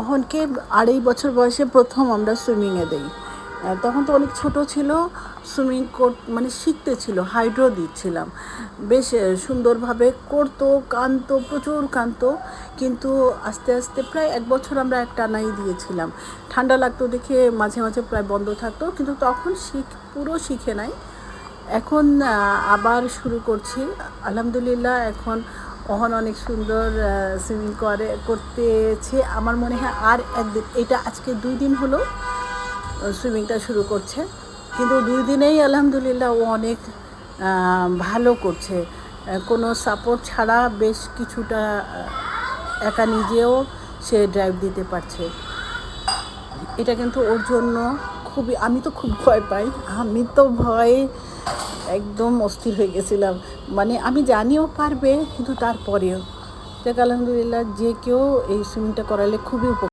অহনকে আড়াই বছর বয়সে প্রথম আমরা সুইমিংয়ে দিই। তখন তো অনেক ছোট ছিল সুইমিং কোর মানে শিখতে ছিল হাইড্রো দিচ্ছিলাম। বেশ সুন্দরভাবে করতো কানতো প্রচুর কানতো কিন্তু আস্তে আস্তে প্রায় এক বছর আমরা এক টানাই দিয়েছিলাম। ঠান্ডা লাগতো দেখে মাঝে মাঝে প্রায় বন্ধ থাকতো, কিন্তু তখন শিখ, পুরো শিখে নাই। এখন আবার শুরু করছি। আলহামদুলিল্লাহ, এখন অহন অনেক সুন্দর সুইমিং করে, করতেছে। আমার মনে হয় আর একদিন, এটা আজকে দুই দিন হলো সুইমিংটা শুরু করছে। কিন্তু দুই দিনেই আলহামদুলিল্লাহ ও অনেক ভালো করছে। কোনো সাপোর্ট ছাড়া বেশ কিছুটা একা নিজেও সে ড্রাইভ দিতে পারছে। এটা কিন্তু ওর জন্য খুবই, আমি তো খুব ভয় পাই। আমি তো ভয়ে একদম অস্থির হয়ে গেছিলাম। মানে আমি জানিও পারবে, কিন্তু তারপরেও। দেখ আলহামদুলিল্লাহ, যে কেউ এই সুইমিংটা করালে খুবই